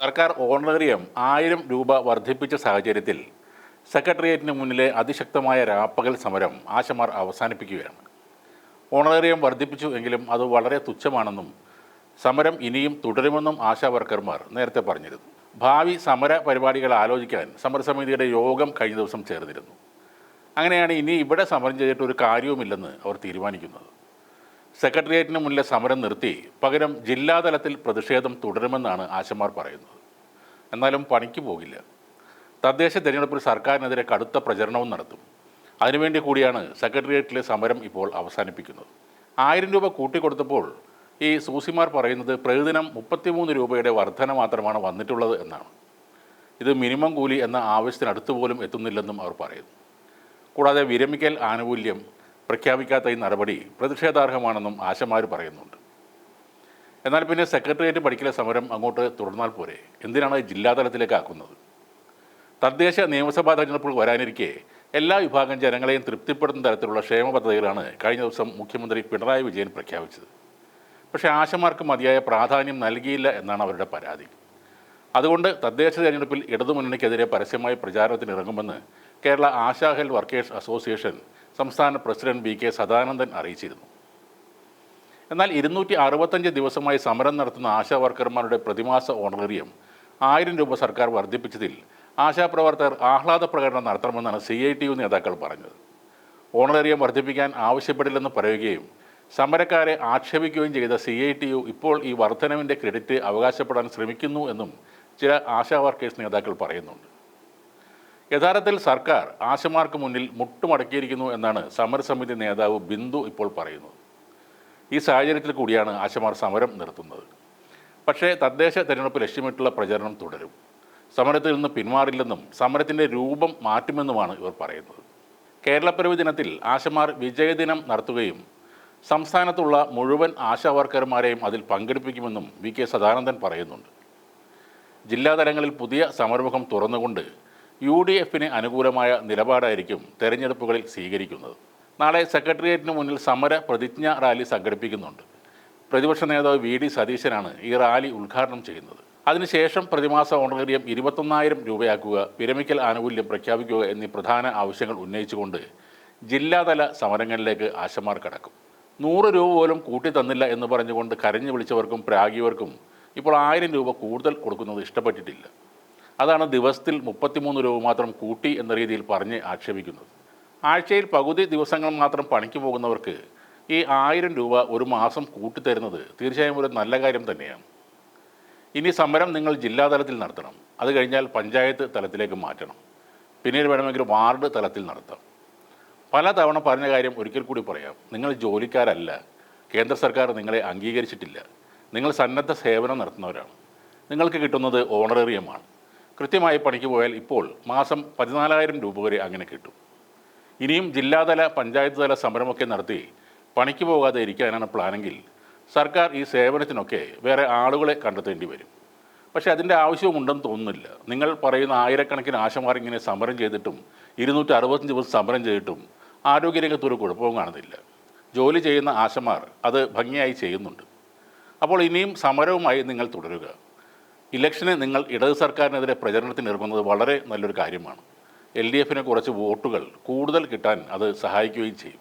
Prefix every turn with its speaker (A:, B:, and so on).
A: സർക്കാർ ഓണറേറിയം ആയിരം രൂപ വർദ്ധിപ്പിച്ച സാഹചര്യത്തിൽ സെക്രട്ടേറിയറ്റിന് മുന്നിലെ അതിശക്തമായ രാപ്പകൽ സമരം ആശമാർ അവസാനിപ്പിക്കുകയാണ്. ഓണറേറിയം വർദ്ധിപ്പിച്ചു എങ്കിലും അത് വളരെ തുച്ഛമാണെന്നും സമരം ഇനിയും തുടരുമെന്നും ആശാ വർക്കർമാർ നേരത്തെ പറഞ്ഞിരുന്നു. ഭാവി സമര പരിപാടികൾ ആലോചിക്കാൻ സമരസമിതിയുടെ യോഗം കഴിഞ്ഞ ദിവസം ചേർന്നിരുന്നു. അങ്ങനെയാണ് ഇനി ഇവിടെ സമരം ചെയ്തിട്ട് ഒരു കാര്യവുമില്ലെന്ന് അവർ തീരുമാനിക്കുന്നത്. സെക്രട്ടേറിയറ്റിന് മുന്നിലെ സമരം നിർത്തി പകരം ജില്ലാതലത്തിൽ പ്രതിഷേധം തുടരുമെന്നാണ് ആശമാർ പറയുന്നത്. എന്നാലും പണിക്ക് പോകില്ല. തദ്ദേശ തെരഞ്ഞെടുപ്പിൽ സർക്കാരിനെതിരെ കടുത്ത പ്രചരണവും നടത്തും. അതിനുവേണ്ടി കൂടിയാണ് സെക്രട്ടേറിയറ്റിലെ സമരം ഇപ്പോൾ അവസാനിപ്പിക്കുന്നത്. ആയിരം രൂപ കൂട്ടിക്കൊടുത്തപ്പോൾ ഈ സൂസിമാർ പറയുന്നത് പ്രതിദിനം മുപ്പത്തിമൂന്ന് രൂപയുടെ വർധന മാത്രമാണ് വന്നിട്ടുള്ളത് എന്നാണ്. ഇത് മിനിമം കൂലി എന്ന ആവശ്യത്തിനടുത്ത് പോലും എത്തുന്നില്ലെന്നും അവർ പറയുന്നു. കൂടാതെ വിരമിക്കൽ ആനുകൂല്യം പ്രഖ്യാപിക്കാത്ത ഈ നടപടി പ്രതിഷേധാർഹമാണെന്നും ആശമാർ പറയുന്നുണ്ട്. എന്നാൽ പിന്നെ സെക്രട്ടേറിയറ്റ് പഠിക്കലെ സമരം അങ്ങോട്ട് തുടർന്നാൽ പോരെ. എന്തിനാണ് ജില്ലാതലത്തിലേക്ക് ആക്കുന്നത് തദ്ദേശ നിയമസഭാ തെരഞ്ഞെടുപ്പുകൾ വരാനിരിക്കെ എല്ലാ വിഭാഗം ജനങ്ങളെയും തൃപ്തിപ്പെടുത്തുന്ന തരത്തിലുള്ള ക്ഷേമ പദ്ധതികളാണ് കഴിഞ്ഞ ദിവസം മുഖ്യമന്ത്രി പിണറായി വിജയൻ പ്രഖ്യാപിച്ചത്. പക്ഷേ ആശമാർക്ക് മതിയായ പ്രാധാന്യം നൽകിയില്ല എന്നാണ് അവരുടെ പരാതി. അതുകൊണ്ട് തദ്ദേശ തെരഞ്ഞെടുപ്പിൽ ഇടതുമുന്നണിക്കെതിരെ പരസ്യമായി പ്രചാരണത്തിനിറങ്ങുമെന്ന് Kerala Asha health workers association സംസ്ഥാന പ്രസിഡന്റ് ബി കെ സദാനന്ദൻ അറിയിച്ചിരുന്നു. എന്നാൽ ഇരുന്നൂറ്റി അറുപത്തഞ്ച് ദിവസമായി സമരം നടത്തുന്ന ആശാ വർക്കർമാരുടെ പ്രതിമാസ ഓണറേറിയം ആയിരം രൂപ സർക്കാർ വർദ്ധിപ്പിച്ചതിൽ ആശാപ്രവർത്തകർ ആഹ്ലാദ പ്രകടനം നടത്തണമെന്നാണ് സി ഐ ടി യു നേതാക്കൾ പറഞ്ഞത്. ഓണറേറിയം വർദ്ധിപ്പിക്കാൻ ആവശ്യപ്പെടില്ലെന്ന് പറയുകയും സമരക്കാരെ ആക്ഷേപിക്കുകയും ചെയ്ത സി ഐ ടി യു ഇപ്പോൾ ഈ വർധനവിന്റെ ക്രെഡിറ്റ് അവകാശപ്പെടാൻ ശ്രമിക്കുന്നു എന്നും ചില ആശാ വർക്കേഴ്സ് നേതാക്കൾ പറയുന്നുണ്ട്. യഥാർത്ഥത്തിൽ സർക്കാർ ആശമാർക്ക് മുന്നിൽ മുട്ടുമടക്കിയിരിക്കുന്നു എന്നാണ് സമരസമിതി നേതാവ് ബിന്ദു ഇപ്പോൾ പറയുന്നത്. ഈ സാഹചര്യത്തിൽ കൂടിയാണ് ആശമാർ സമരം നിർത്തുന്നത്. പക്ഷേ തദ്ദേശ തെരഞ്ഞെടുപ്പ് ലക്ഷ്യമിട്ടുള്ള പ്രചരണം തുടരും. സമരത്തിൽ നിന്ന് പിന്മാറില്ലെന്നും സമരത്തിന്റെ രൂപം മാറ്റുമെന്നുമാണ് ഇവർ പറയുന്നത്. കേരളപ്പിറവി ദിനത്തിൽ ആശമാർ വിജയദിനം നടത്തുകയും സംസ്ഥാനത്തുള്ള മുഴുവൻ ആശാവർക്കർമാരെയും അതിൽ പങ്കെടുപ്പിക്കുമെന്നും വി കെ സദാനന്ദൻ പറയുന്നുണ്ട്. ജില്ലാതലങ്ങളിൽ പുതിയ സമരമുഖം തുറന്നുകൊണ്ട് യു ഡി എഫിന് അനുകൂലമായ നിലപാടായിരിക്കും തെരഞ്ഞെടുപ്പുകളിൽ സ്വീകരിക്കുന്നത്. നാളെ സെക്രട്ടേറിയറ്റിന് മുന്നിൽ സമര പ്രതിജ്ഞ റാലി സംഘടിപ്പിക്കുന്നുണ്ട്. പ്രതിപക്ഷ നേതാവ് വി ഡി സതീശനാണ് ഈ റാലി ഉദ്ഘാടനം ചെയ്യുന്നത്. അതിനുശേഷം പ്രതിമാസ ഓണറേറിയം ഇരുപത്തൊന്നായിരം രൂപയാക്കുക വിരമിക്കൽ ആനുകൂല്യം പ്രഖ്യാപിക്കുക എന്നീ പ്രധാന ആവശ്യങ്ങൾ ഉന്നയിച്ചുകൊണ്ട് ജില്ലാതല സമരങ്ങളിലേക്ക് ആശമാർ കടക്കും. നൂറ് രൂപ പോലും കൂട്ടി തന്നില്ല എന്ന് പറഞ്ഞുകൊണ്ട് കരഞ്ഞു വിളിച്ചവർക്കും പ്രാഗിയവർക്കും ഇപ്പോൾ ആയിരം രൂപ കൂടുതൽ കൊടുക്കുന്നത് ഇഷ്ടപ്പെട്ടിട്ടില്ല. അതാണ് ദിവസത്തിൽ മുപ്പത്തിമൂന്ന് രൂപ മാത്രം കൂട്ടി എന്ന രീതിയിൽ പറഞ്ഞ് ആക്ഷേപിക്കുന്നത്. ആഴ്ചയിൽ പകുതി ദിവസങ്ങൾ മാത്രം പണിക്ക് പോകുന്നവർക്ക് ഈ ആയിരം രൂപ ഒരു മാസം കൂട്ടിത്തരുന്നത് തീർച്ചയായും ഒരു നല്ല കാര്യം തന്നെയാണ്. ഇനി സമരം നിങ്ങൾ ജില്ലാതലത്തിൽ നടത്തണം. അത് കഴിഞ്ഞാൽ പഞ്ചായത്ത് തലത്തിലേക്ക് മാറ്റണം. പിന്നീട് വേണമെങ്കിൽ വാർഡ് തലത്തിൽ നടത്താം. പല തവണ പറഞ്ഞ കാര്യം ഒരിക്കൽ കൂടി പറയാം. നിങ്ങൾ ജോലിക്കാരല്ല. കേന്ദ്ര സർക്കാർ നിങ്ങളെ അംഗീകരിച്ചിട്ടില്ല. നിങ്ങൾ സന്നദ്ധ സേവനം നടത്തുന്നവരാണ്. നിങ്ങൾക്ക് കിട്ടുന്നത് ഓണറേറിയമാണ്. കൃത്യമായി പണിക്ക് പോയാൽ ഇപ്പോൾ മാസം പതിനാലായിരം രൂപ വരെ അങ്ങനെ കിട്ടും. ഇനിയും ജില്ലാതല പഞ്ചായത്ത് തല സമരമൊക്കെ നടത്തി പണിക്ക് പോകാതെ ഇരിക്കാനാണ് പ്ലാനെങ്കിൽ സർക്കാർ ഈ സേവനത്തിനൊക്കെ വേറെ ആളുകളെ കണ്ടെത്തേണ്ടി വരും. പക്ഷേ അതിന്റെ ആവശ്യവുമുണ്ടെന്ന് തോന്നുന്നില്ല. നിങ്ങൾ പറയുന്ന ആയിരക്കണക്കിന് ആശമാർ ഇങ്ങനെ സമരം ചെയ്തിട്ടും ഇരുന്നൂറ്റി അറുപത്തഞ്ച് ദിവസം സമരം ചെയ്തിട്ടും ആരോഗ്യരംഗത്ത് ഒരു കുഴപ്പവും കാണുന്നില്ല. ജോലി ചെയ്യുന്ന ആശമാർ അത് ഭംഗിയായി ചെയ്യുന്നുണ്ട്. അപ്പോൾ ഇനിയും സമരവുമായി നിങ്ങൾ തുടരുക. ഇലക്ഷന് നിങ്ങൾ ഇടത് സർക്കാരിനെതിരെ പ്രചരണത്തിന് ഇറങ്ങുന്നത് വളരെ നല്ലൊരു കാര്യമാണ്. എൽ ഡി എഫിന് കുറച്ച് വോട്ടുകൾ കൂടുതൽ കിട്ടാൻ അത് സഹായിക്കുകയും ചെയ്യും.